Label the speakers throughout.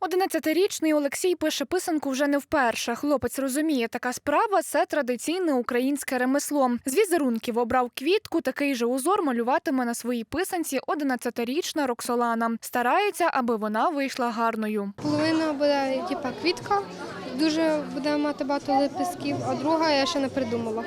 Speaker 1: 11-річний Олексій пише писанку вже не вперше. Хлопець розуміє, така справа це традиційне українське ремесло. З візерунків обрав квітку. Такий же узор малюватиме на своїй писанці 11-річна Роксолана. Старається, аби вона вийшла гарною.
Speaker 2: Половина буде типа квітка, дуже буде мати багато лепестків, а друга я ще не придумала.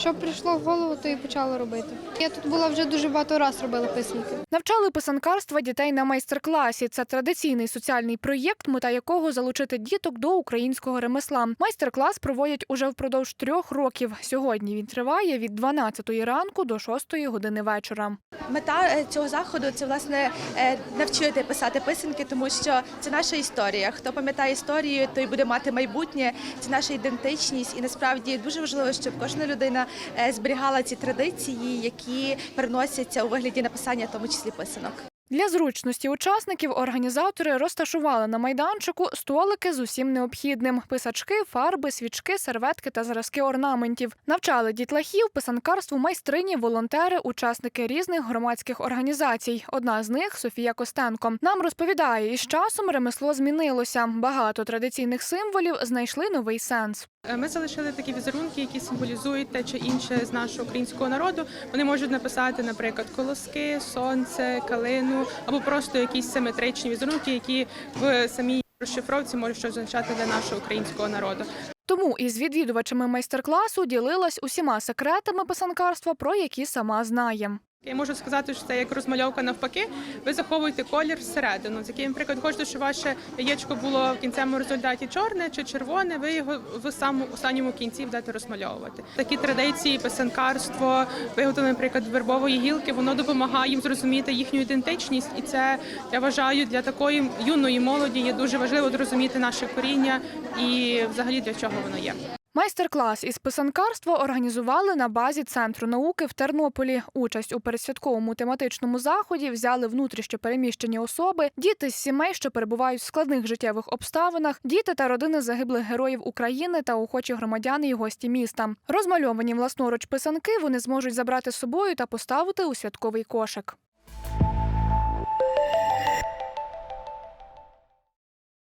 Speaker 2: Що прийшло в голову, то і почала робити. Я тут була вже дуже багато разів робила писанки.
Speaker 1: Навчали писанкарства дітей на майстер-класі. Це традиційний соціальний проєкт, мета якого залучити діток до українського ремесла. Майстер-клас проводять уже впродовж трьох років. Сьогодні він триває від 12 ранку до 6 години вечора.
Speaker 3: Мета е, цього заходу це власне е, навчити писати писанки, тому що це наша історія. Хто пам'ятає історію, той буде мати майбутнє. Це наша ідентичність, і насправді дуже важливо, щоб кожна людина зберігала ці традиції, які переносяться у вигляді написання, в тому числі писанок.
Speaker 1: Для зручності учасників організатори розташували на майданчику столики з усім необхідним: писачки, фарби, свічки, серветки та зразки орнаментів. Навчали дітлахів писанкарству майстрині, волонтери, учасники різних громадських організацій. Одна з них Софія Костенко. Нам розповідає, із часом ремесло змінилося. Багато традиційних символів знайшли новий сенс.
Speaker 4: Е, Ми залишили такі візерунки, які символізують те чи інше з нашого українського народу. Вони можуть написати, наприклад, колоски, сонце, калину або просто якісь симетричні візерунки, які в самій розшифровці можуть щось означати для нашого українського народу.
Speaker 1: Тому із відвідувачами майстер-класу ділилась усіма секретами писанкарства, про які сама знає.
Speaker 4: Я можу сказати, що це як розмальовка навпаки. Ви заховуєте колір всередину. З яким, наприклад, хочете, щоб ваше яєчко було в кінцевому результаті чорне чи червоне, ви його в самому останньому кінці будете розмальовувати. Такі традиції, писанкарство, виготовлення, наприклад, вербової гілки, воно допомагає їм зрозуміти їхню ідентичність, і це я вважаю для такої юної молоді є дуже важливо зрозуміти наше коріння і взагалі для чого воно є.
Speaker 1: Майстер-клас із писанкарства організували на базі центру науки в Тернополі. Участь у передсвятковому тематичному заході взяли внутрішньо переміщені особи, діти з сімей, що перебувають в складних життєвих обставинах, діти та родини загиблих героїв України та охочі громадяни і гості міста. Розмальовані власноруч писанки вони зможуть забрати з собою та поставити у святковий кошик.